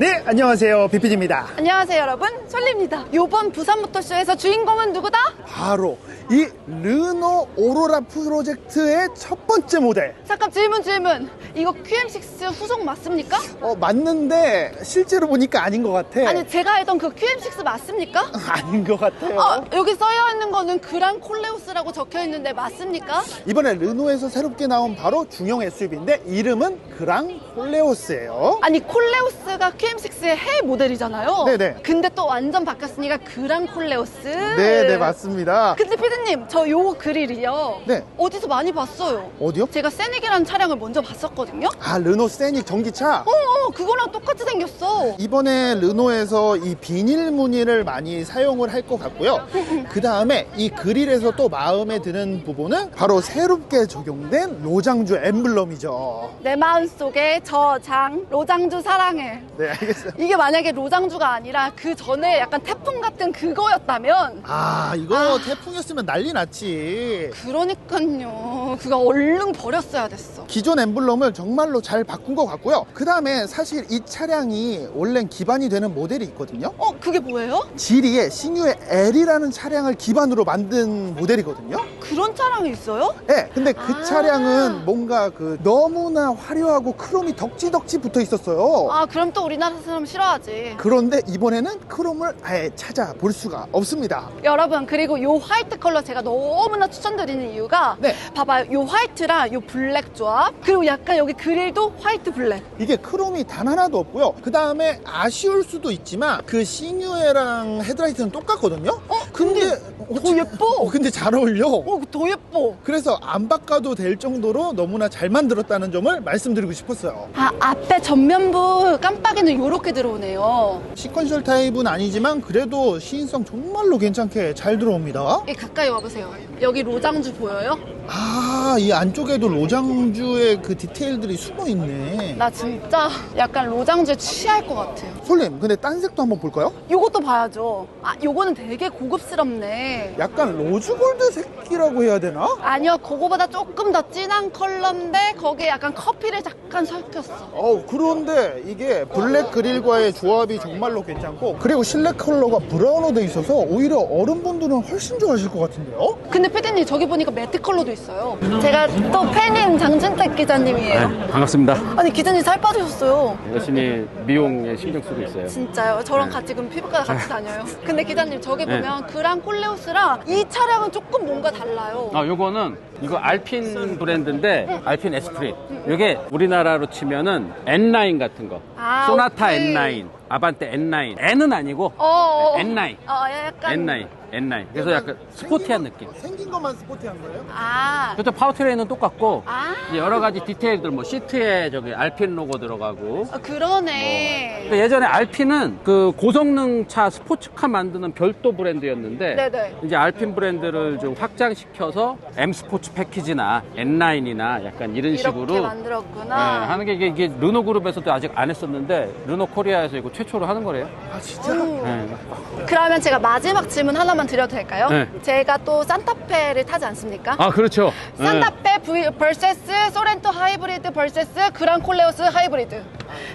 네, 안녕하세요. 비피디입니다. 안녕하세요 여러분 솔리입니다 요번 부산 모터쇼에서 주인공은 누구다? 바로 이 르노 오로라 프로젝트의 첫 번째 모델. 잠깐 질문 질문 이거 QM6 후속 맞습니까? 어, 맞는데 실제로 보니까 아닌 것 같아. 아니 제가 알던 그 QM6 맞습니까? 아닌 것 같아요. 아, 여기 써여 있는 거는 그란 콜레우스라고 적혀 있는데 맞습니까? 이번에 르노에서 새롭게 나온 바로 중형 SUV인데 이름은 그랑 콜레오스예요. 아니 콜레우스가 QM6의 해 모델이잖아요. 네네. 근데 또 완전 바뀌었으니까 그란 콜레우스. 네, 네, 맞습니다. 근데 피디님 저 요 그릴이요. 네. 어디서 많이 봤어요. 어디요? 제가 세닉이라는 차량을 먼저 봤었거든요. 아, 르노 세닉 전기차. 어, 어 그거랑 똑같이 생겼어. 이번에 르노에서 이 비닐 무늬를 많이 사용을 할 것 같고요. 그 다음에 이 그릴에서 또 마음에 드는 부분은 바로 새롭게 적용된 로장주 엠블럼이죠. 내 마음속에 저장 로장주 사랑해. 네, 알겠어요. 이게 만약에 로장주가 아니라 그 전에 약간 태풍 같은 그거였다면 아, 이거 태풍이었으면 난리 났지. 그러니까요. 그거 얼른 버렸어야 됐어. 기존 엠블럼을 정말로 잘 바꾼 것 같고요. 그 다음에 사실 이 차량이 원래 기반이 되는 모델이 있거든요. 어, 그게 뭐예요? 지리의 신유의 L이라는 차량을 기반으로 만든 모델이거든요. 그런 차량이 있어요? 네, 근데 그 아. 차량은 뭔가 그 너무나 화려하고 크롬이 덕지덕지 붙어 있었어요. 아, 그럼 또 우리나라 사람 싫어하지. 그런데 이번에는 크롬을 아예 찾아볼 수가 없습니다. 여러분, 그리고 요 화이트 컬러 제가 너무나 추천드리는 이유가 네. 봐봐요. 요 화이트랑 요 블랙 조합. 그리고 약간 여기 그릴도 화이트 블랙. 이게 크롬이 단 하나도 없고요. 그 다음에 아쉬울 수도 있지만 그 시뉴에랑 헤드라이트는 똑같거든요. 어, 근데 더 예뻐. 어, 근데 잘 어울려. 어, 더 예뻐. 그래서 안 바꿔도 될 정도로 너무나 잘 만들었다는 점을 말씀드리고 싶었어요. 아, 앞에 전면부 깜빡이는 요렇게 들어오네요. 시퀀셜 타입은 아니지만 그래도 시인성 정말로 괜찮게 잘 들어옵니다. 이 가까이 와보세요. 여기 로장주 보여요? 아, 이 안쪽에도 로장주의 그 디테일들이 숨어 있네. 나 진짜 약간 로장주에 취할 것 같아요. 솔님, 근데 딴 색도 한번 볼까요? 요것도 봐야죠. 아, 요거는 되게 고급스럽네. 약간 로즈골드 색이라고 해야 되나? 아니요, 그거보다 조금 더 진한 컬러인데 거기에 약간 커피를 잠깐 섞였어. 어 그런데 이게 블랙 그릴과의 조합이 정말로 괜찮고 그리고 실내 컬러가 브라운으로 돼 있어서 오히려 어른분들은 훨씬 좋아하실 것 같은데요? 근데 피디님 저기 보니까 매트 컬러도 있어요. 제가 또 팬인 장준택 기자님이에요. 네, 반갑습니다. 아니 기자님 살 빠지셨어요. 열심히 미용에 신경 쓰고 있어요. 진짜요? 저랑 같이 그럼 피부과 같이 다녀요. 근데 기자님 저기 네. 보면 그랑 콜레우스랑 이 차량은 조금 뭔가 달라요. 아, 요거는 이거 알핀 브랜드인데 알핀 에스프릿. 이게 우리나라로 치면은 N9 같은 거. 아, 소나타 오케이. N9, 아반떼 N9. N은 아니고 어, 어. N9. 어, 약간 N9, N9. 그래서 약간 스포티한 느낌. 생긴 것만 스포티한 거예요? 아, 그것도 파워트레인은 똑같고 아. 이제 여러 가지 디테일들 뭐 시트에 저기 알핀 로고 들어가고 아, 그러네. 근데 예전에 알핀은 그 고성능 차 스포츠카 만드는 별도 브랜드였는데 네네. 이제 알핀 브랜드를 좀 확장시켜서 M 스포츠 패키지나 N9이나 약간 이런 이렇게 식으로 네, 만들었구나. 하는 게 이게, 이게 르노 그룹에서도 아직 안 했었는데 르노 코리아에서 이거 최초로 하는 거래요. 아 진짜? 음. 네. 그러면 제가 마지막 질문 하나만 드려도 될까요? 네. 제가 또 산타페를 타지 않습니까? 아 그렇죠. 네. 산타페 V vs 소렌토 하이브리드 vs 그란 콜레오스 하이브리드.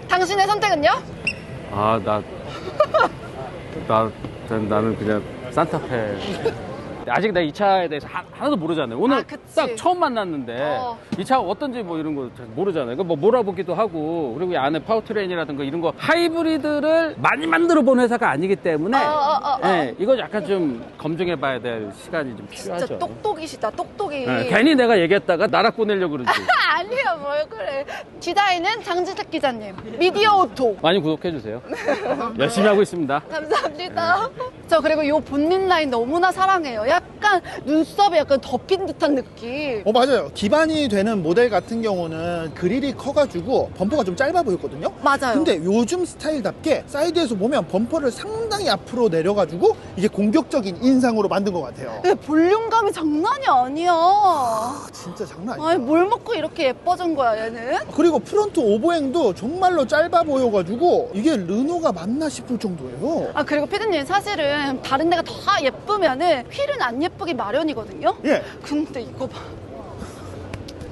당신의 선택은요? 아 나 나, 나는 그냥 산타페. 아직 나 이 차에 대해서 하, 나도 모르잖아요. 오늘 아. 딱 처음 만났는데 어. 이 차가 어떤지 뭐 이런 거잘 모르잖아요. 뭐 몰아보기도 하고 그리고 이 안에 파워트레인이라든가 이런 거 하이브리드를 많이 만들어 본 회사가 아니기 때문에 어, 어, 어, 어. 예, 이거 약간 좀 검증해 봐야 될 시간이 좀 필요하죠. 진짜 똑똑이시다, 똑똑이. 예, 괜히 내가 얘기했다가 나락 보내려고 그러지. 아니야, 뭘 그래. 디자인은 장지택 기자님. 미디어 오토. 많이 구독해 주세요. 열심히 하고 있습니다. 감사합니다. 저 그리고 요 본닛 라인 너무나 사랑해요. 약간 눈썹에 약간 덮인 듯한 느낌. 어 맞아요 기반이 되는 모델 같은 경우는 그릴이 커가지고 범퍼가 좀 짧아 보였거든요 맞아요. 근데 요즘 스타일답게 사이드에서 보면 범퍼를 상당히 앞으로 내려가지고 이게 공격적인 인상으로 만든 것 같아요 근데 볼륨감이 장난이 아니야. 아, 진짜 장난 아니야 아니 뭘 먹고 이렇게 예뻐진 거야 얘는? 그리고 프론트 오버행도 정말로 짧아 보여가지고 이게 르노가 맞나 싶을 정도예요. 아 그리고 피디님 사실은 다른 데가 다 예쁘면은 휠은 안 예쁘기 마련이거든요. 예. 근데 이거 봐.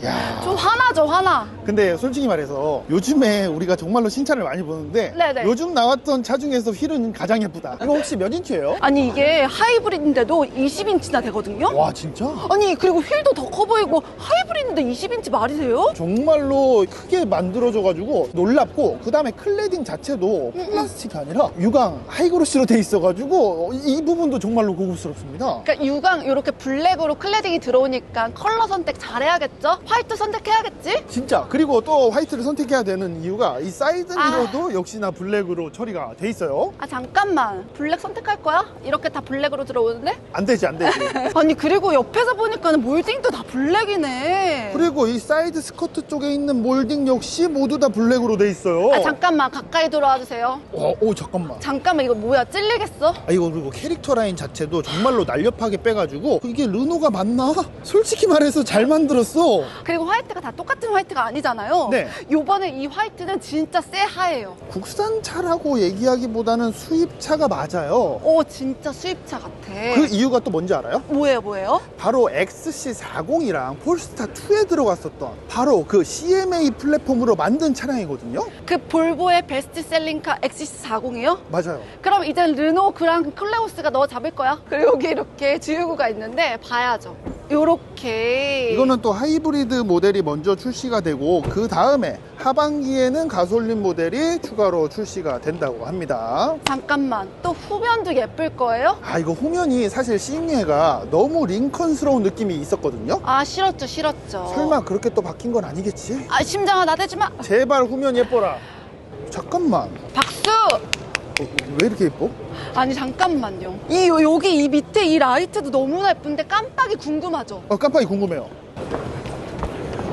야. 좀 화나죠, 화나. 근데 솔직히 말해서 요즘에 우리가 정말로 칭찬을 많이 보는데 네네. 요즘 나왔던 차 중에서 휠은 가장 예쁘다. 이거 혹시 몇 인치예요? 아니, 이게 하이브리드인데도 20인치나 되거든요? 와 진짜? 아니, 그리고 휠도 더 커 보이고 하이브리드인데 20인치 말이세요? 정말로 크게 만들어져가지고 놀랍고 그 다음에 클레딩 자체도 플라스틱이 아니라 유광 하이그로시로 돼 있어가지고 이 부분도 정말로 고급스럽습니다. 그러니까 유광 이렇게 블랙으로 클래딩이 들어오니까 컬러 선택 잘해야겠죠? 화이트 선택해야겠지? 진짜 그리고 또 화이트를 선택해야 되는 이유가 이 사이드 미러도 역시나 블랙으로 처리가 돼 있어요. 아 잠깐만 블랙 선택할 거야? 이렇게 다 블랙으로 들어오는데? 안 되지 안 되지. 아니 그리고 옆에서 보니까는 몰딩도 다 블랙이네 그리고 이 사이드 스커트 쪽에 있는 몰딩 역시 모두 다 블랙으로 돼 있어요. 아 잠깐만 가까이 들어와 주세요 와, 오 잠깐만. 잠깐만 이거 뭐야 찔리겠어? 아 이거 그리고 캐릭터 라인 자체도 정말로 날렵하게 빼가지고 이게 르노가 맞나? 솔직히 말해서 잘 만들었어. 그리고 화이트가 다 똑같은 화이트가 아니잖아요 네. 요번에 이 화이트는 진짜 쎄하예요 국산차라고 얘기하기보다는 수입차가 맞아요. 오 진짜 수입차 같아 그 이유가 또 뭔지 알아요? 뭐예요 뭐예요? 바로 XC40이랑 폴스타 2에 들어갔었던 바로 그 CMA 플랫폼으로 만든 차량이거든요. 그 볼보의 베스트셀링카 XC40이요? 맞아요. 그럼 이젠 르노 그랑 클레오스가 너 잡을 거야? 그리고 여기 이렇게 주유구가 있는데 봐야죠. 요렇게. 이거는 또 하이브리드 모델이 먼저 출시가 되고 그 다음에 하반기에는 가솔린 모델이 추가로 출시가 된다고 합니다. 잠깐만. 또 후면도 예쁠 거예요? 아 이거 후면이 사실 시니에가 너무 링컨스러운 느낌이 있었거든요. 아 싫었죠 싫었죠. 설마 그렇게 또 바뀐 건 아니겠지? 아 심장아 나대지 마. 제발 후면 예뻐라. 잠깐만. 박수. 어, 왜 이렇게 예뻐? 아니 잠깐만요. 이 요- 여기 이 밑에 이 라이트도 너무나 예쁜데 깜빡이 궁금하죠? 어, 깜빡이 궁금해요.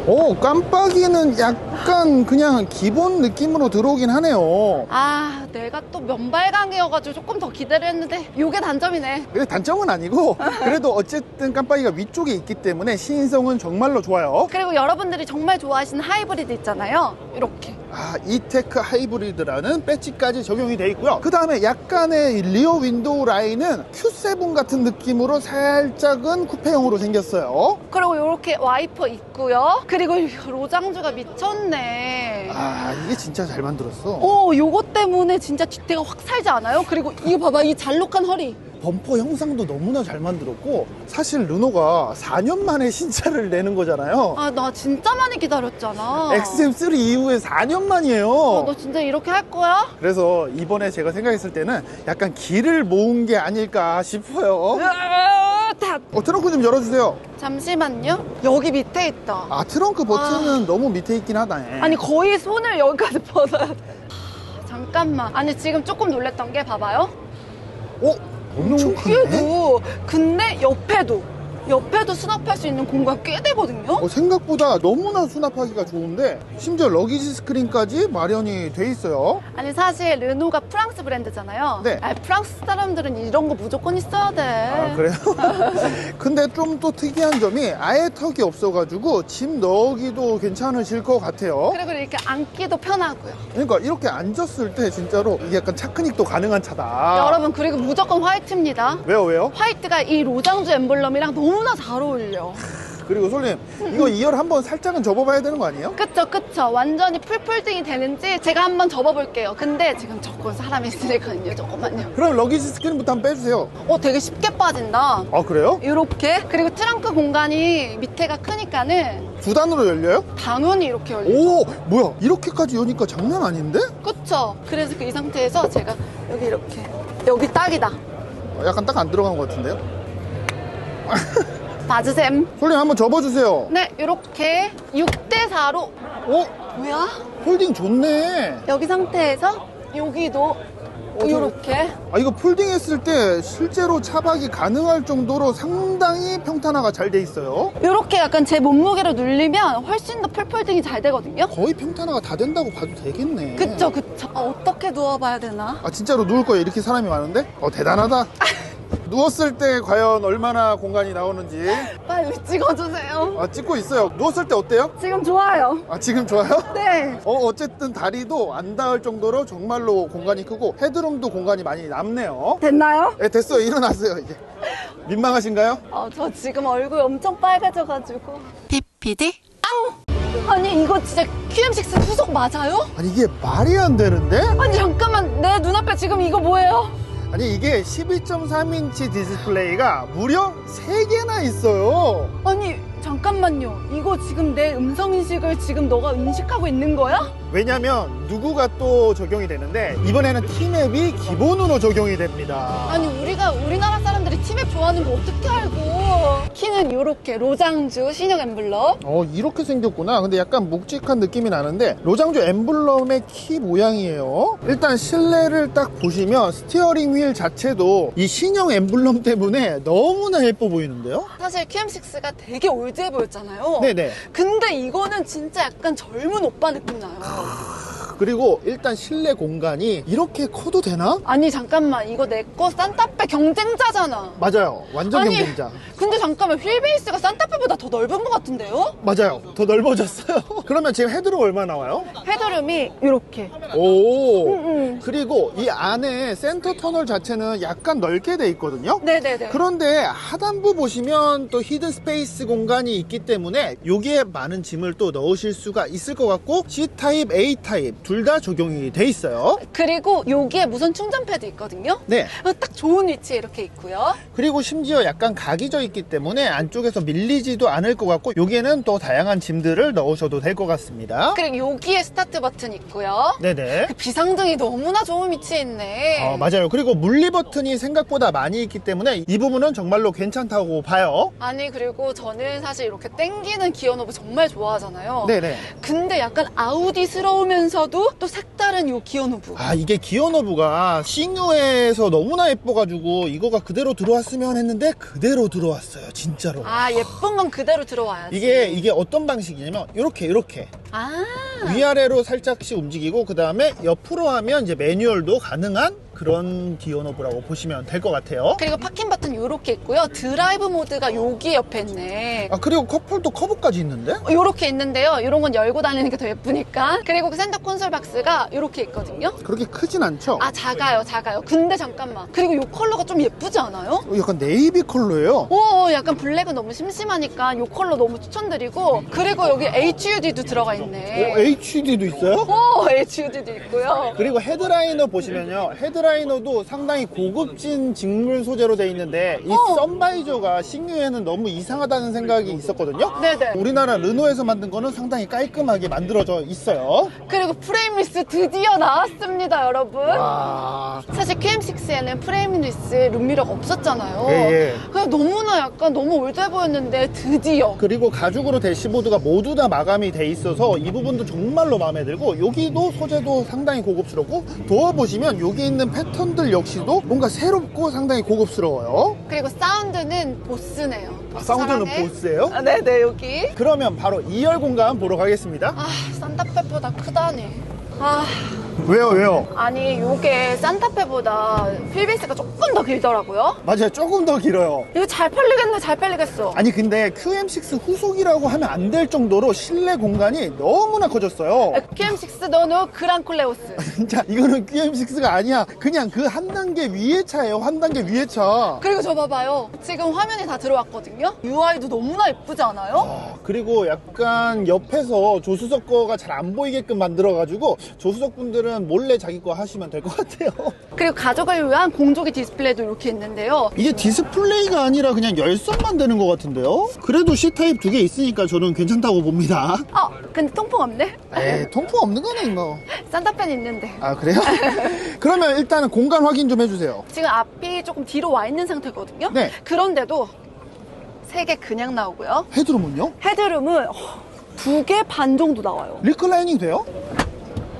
오, 깜빡이는 약간 그냥 기본 느낌으로 들어오긴 하네요. 아 내가 또 면발강이어가지고 조금 더 기대를 했는데 요게 단점이네. 근데 단점은 아니고 그래도 어쨌든 깜빡이가 위쪽에 있기 때문에 시인성은 정말로 좋아요. 그리고 여러분들이 정말 좋아하시는 하이브리드 있잖아요. 이렇게. 아, 이테크 하이브리드라는 배지까지 적용이 돼 있고요. 그 다음에 약간의 리어 윈도우 라인은 Q7 같은 느낌으로 살짝은 쿠페형으로 생겼어요. 그리고 이렇게 와이퍼 있고요. 그리고 이 로장주가 미쳤네. 아, 이게 진짜 잘 만들었어. 오, 요거 때문에 진짜 뒷대가 확 살지 않아요? 그리고 이거 봐봐, 이 잘록한 허리. 범퍼 형상도 너무나 잘 만들었고 사실 르노가 4년 만에 신차를 내는 거잖아요. 아, 나 진짜 많이 기다렸잖아. XM3 이후에 4년 만이에요. 아, 너 진짜 이렇게 할 거야? 그래서 이번에 제가 생각했을 때는 약간 길을 모은 게 아닐까 싶어요. 어, 트렁크 좀 열어주세요. 잠시만요. 여기 밑에 있다. 아, 트렁크 버튼은 너무 밑에 있긴 하다. 아니, 거의 손을 여기까지 뻗어야 돼. 하, 잠깐만. 아니, 지금 조금 놀랬던 게 봐봐요. 어? 여기에도, 근데 옆에도, 옆에도 수납할 수 있는 공간 꽤 되거든요? 어, 생각보다 너무나 수납하기가 좋은데 심지어 러기지 스크린까지 마련이 돼 있어요. 아니 사실 르노가 프랑스 브랜드잖아요. 네. 아니, 프랑스 사람들은 이런 거 무조건 있어야 돼. 아, 그래요? 근데 좀 또 특이한 점이 아예 턱이 없어가지고 짐 넣기도 괜찮으실 것 같아요. 그리고 이렇게 앉기도 편하고요. 그러니까 이렇게 앉았을 때 진짜로 이게 약간 차크닉도 가능한 차다. 여러분 그리고 무조건 화이트입니다. 왜요, 왜요? 화이트가 이 로장주 엠블럼이랑 너무 나 잘 어울려. 그리고 솔님, 이거 2열 한번 살짝은 접어봐야 되는 거 아니에요? 그쵸 그쵸 완전히 풀폴딩이 되는지 제가 한번 접어볼게요. 근데 지금 접고 사람이 있으니까요. 조금만요. 그럼 러기지 스크린부터 한번 빼주세요. 어 되게 쉽게 빠진다. 아, 그래요? 이렇게 그리고 트렁크 공간이 밑에가 크니까는 두 단으로 열려요? 당연히 이렇게 열리죠. 오, 뭐야? 이렇게까지 여니까 장난 아닌데? 그쵸? 그래서 그 이 상태에서 제가 여기 이렇게 여기 딱이다. 어, 약간 딱 안 들어간 것 같은데요? 봐주셈. 솔님 한번 접어주세요. 네, 이렇게 6대4로 오, 뭐야? 폴딩 좋네. 여기 상태에서 여기도 저- 이렇게 아 이거 폴딩 했을 때 실제로 차박이 가능할 정도로 상당히 평탄화가 잘 돼 있어요. 이렇게 약간 제 몸무게를 눌리면 훨씬 더 풀폴딩이 잘 되거든요. 거의 평탄화가 다 된다고 봐도 되겠네. 그쵸, 그쵸. 아, 어떻게 누워봐야 되나? 아 진짜로 누울 거예요. 이렇게 사람이 많은데? 어 대단하다. 누웠을 때 과연 얼마나 공간이 나오는지 빨리 찍어주세요. 아, 찍고 있어요. 누웠을 때 어때요? 지금 좋아요. 아 지금 좋아요? 네. 어 어쨌든 다리도 안 닿을 정도로 정말로 공간이 크고 헤드룸도 공간이 많이 남네요. 됐나요? 네 됐어요. 일어나세요 이제. 민망하신가요? 어, 저 지금 얼굴 엄청 빨개져가지고. PPD? 앙! 아니 이거 진짜 QM6 후속 맞아요? 아니 이게 말이 안 되는데? 아니 잠깐만 내 눈앞에 지금 이거 뭐예요? 아니 이게 12.3인치 디스플레이가 무려 3개나 있어요. 아니 잠깐만요. 이거 지금 내 음성 인식을 지금 너가 인식하고 있는 거야? 왜냐면 누구가 또 적용이 되는데 이번에는 T맵이 기본으로 적용이 됩니다. 아니 우리가 우리나라 사람들 이 티맵 좋아하는 거 어떻게 알고? 키는 이렇게 로장주 신형 엠블럼. 어 이렇게 생겼구나. 근데 약간 묵직한 느낌이 나는데 로장주 엠블럼의 키 모양이에요. 일단 실내를 딱 보시면 스티어링 휠 자체도 이 신형 엠블럼 때문에 너무나 예뻐 보이는데요? 사실 QM6가 되게 올드해 보였잖아요. 네네. 근데 이거는 진짜 약간 젊은 오빠 느낌 나요 그리고 일단 실내 공간이 이렇게 커도 되나? 아니 잠깐만. 이거 내 거 산타페 경쟁자잖아. 맞아요. 완전 아니, 경쟁자. 근데 잠깐만. 휠베이스가 산타페보다 더 넓은 것 같은데요? 맞아요. 더 넓어졌어요. 그러면 지금 헤드룸 얼마 나와요? 헤드룸이 이렇게. 오. 응. 그리고 이 안에 센터 터널 자체는 약간 넓게 돼 있거든요? 네네네. 그런데 하단부 보시면 또 히든 스페이스 공간이 있기 때문에 여기에 많은 짐을 또 넣으실 수가 있을 것 같고 C타입, A타입 둘 다 적용이 돼 있어요. 그리고 여기에 무선 충전 패드 있거든요. 네. 딱 좋은 위치에 이렇게 있고요. 그리고 심지어 약간 각이 져 있기 때문에 안쪽에서 밀리지도 않을 것 같고 여기에는 또 다양한 짐들을 넣으셔도 될 것 같습니다. 그리고 여기에 스타트 버튼 있고요. 네네. 그 비상등이 너무나 좋은 위치에 있네. 어, 맞아요. 그리고 물리 버튼이 생각보다 많이 있기 때문에 이 부분은 정말로 괜찮다고 봐요. 아니 그리고 저는 사실 이렇게 땡기는 기어 노브 정말 좋아하잖아요. 네네. 근데 약간 아우디스러우면서도 또 색다른 요 기어노브 아 이게 기어너브가 싱유에서 너무나 예뻐가지고 이거가 그대로 들어왔으면 했는데 그대로 들어왔어요 진짜로. 아 예쁜 건 그대로 들어와야지. 이게 이게 어떤 방식이냐면 이렇게 이렇게. 아. 위아래로 살짝씩 움직이고 그 다음에 옆으로 하면 이제 매뉴얼도 가능한 그런 기어너브라고 보시면 될 것 같아요. 그리고 파킹 버튼 요렇게 있고요. 드라이브 모드가 여기 옆에 있네. 아 그리고 커플도 커브까지 있는데? 요렇게 있는데요. 이런 건 열고 다니는 게 더 예쁘니까. 그리고 그 센터 콘솔 박스가 요렇게 있거든요. 그렇게 크진 않죠? 아 작아요 작아요. 근데 잠깐만. 그리고 요 컬러가 좀 예쁘지 않아요? 어, 약간 네이비 컬러예요? 오 약간 블랙은 너무 심심하니까 요 컬러 너무 추천드리고. 그리고 여기 HUD도 들어가 어, 있네 HD도 있어요? 오 HUD도 있고요. 그리고 헤드라이너 보시면요. 헤드라이너 도 상당히 고급진 직물 소재로 돼 있는데 이 어. 선바이저가 신규에는 너무 이상하다는 생각이 있었거든요. 네네. 우리나라 르노에서 만든 거는 상당히 깔끔하게 만들어져 있어요. 그리고 프레임리스 드디어 나왔습니다 여러분. 와. 사실 QM6에는 프레임리스 룸미러가 없었잖아요. 예, 예. 그냥 너무나 약간 너무 올드해 보였는데 드디어. 그리고 가죽으로 대시보드가 모두 다 마감이 돼 있어서 이 부분도 정말로 마음에 들고 여기도 소재도 상당히 고급스럽고 도어 보시면 여기 있는 패턴들 역시도 뭔가 새롭고 상당히 고급스러워요. 그리고 사운드는 보스네요. 아, 사운드는 사랑해. 보스예요? 아, 네네 여기. 그러면 바로 2열 공간 보러 가겠습니다. 아 산타페보다 크다니 아 왜요 왜요? 아니 요게 산타페보다 휠베이스가 조금 더 길더라고요. 맞아요. 조금 더 길어요. 이거 잘 팔리겠네 잘 팔리겠어. 아니 근데 QM6 후속이라고 하면 안 될 정도로 실내 공간이 너무나 커졌어요. QM6 너는 그랑콜레오스. 진짜 이거는 QM6가 아니야. 그냥 그 한 단계 위의 차예요. 한 단계 위의 차. 그리고 저 봐봐요. 지금 화면이 다 들어왔거든요. UI도 너무나 예쁘지 않아요? 아, 그리고 약간 옆에서 조수석 거가 잘 안 보이게끔 만들어가지고 조수석 분들은 몰래 자기 거 하시면 될 것 같아요 그리고 가족을 위한 공조기 디스플레이도 이렇게 있는데요 이게 디스플레이가 아니라 그냥 열선만 되는 것 같은데요 그래도 C타입 두 개 있으니까 저는 괜찮다고 봅니다 아 근데 통풍 없네? 에이 통풍 없는 거네 이거 산타페는 있는데 아 그래요? 그러면 일단은 공간 확인 좀 해주세요 지금 앞이 조금 뒤로 와 있는 상태거든요 네. 그런데도 세 개 그냥 나오고요 헤드룸은요? 헤드룸은 두 개 반 정도 나와요 리클라이닝 돼요?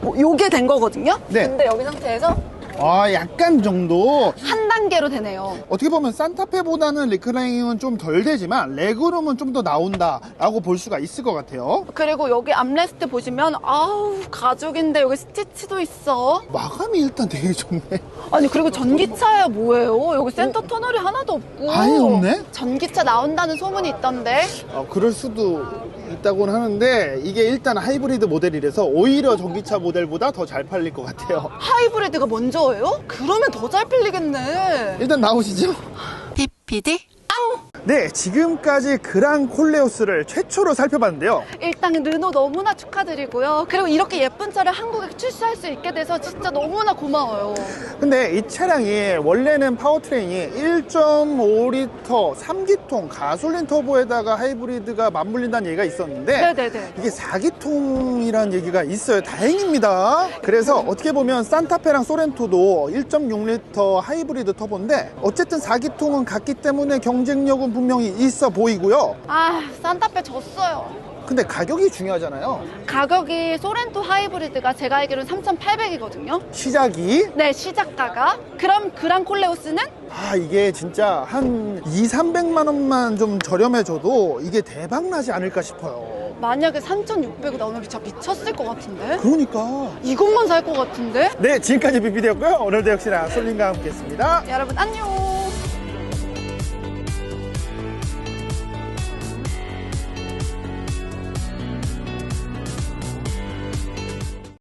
어, 요게 된 거거든요? 네. 근데 여기 상태에서 아 약간 정도. 한 단계로 되네요. 어떻게 보면 산타페보다는 리클라이닝은 좀 덜 되지만 레그룸은 좀 더 나온다 라고 볼 수가 있을 것 같아요. 그리고 여기 암레스트 보시면 아우 가죽인데 여기 스티치도 있어. 마감이 일단 되게 좋네. 아니 그리고 전기차야 뭐예요? 여기 센터 터널이 하나도 없고. 아예 없네? 전기차 나온다는 소문이 있던데. 어, 그럴 수도 있다고는 하는데 이게 일단 하이브리드 모델이라서 오히려 전기차 모델보다 더 잘 팔릴 것 같아요 하이브리드가 먼저예요? 그러면 더 잘 팔리겠네 일단 나오시죠 PPD 앙! 네, 지금까지 그랑 콜레오스를 최초로 살펴봤는데요. 일단 르노 너무나 축하드리고요. 그리고 이렇게 예쁜 차를 한국에 출시할 수 있게 돼서 진짜 너무나 고마워요. 근데 이 차량이 원래는 파워트레인이 1.5리터 3기통 가솔린 터보에다가 하이브리드가 맞물린다는 얘기가 있었는데 네네네. 이게 4기통이라는 얘기가 있어요. 다행입니다. 그래서 어떻게 보면 산타페랑 소렌토도 1.6리터 하이브리드 터보인데 어쨌든 4기통은 같기 때문에 경 쟁력은 분명히 있어 보이고요. 아, 산타페 졌어요. 근데 가격이 중요하잖아요. 가격이 소렌토 하이브리드가 제가 알기로는 3,800이거든요. 시작이 네, 시작가가. 그럼 그랑 콜레오스는? 아 이게 진짜 한 2, 300만 원만 좀 저렴해져도 이게 대박 나지 않을까 싶어요. 만약에 3,600원 나오면 진짜 미쳤을 것 같은데? 그러니까 이것만 살 것 같은데? 네 지금까지 비비디였고요 오늘도 역시나 솔린과 함께했습니다. 여러분 안녕!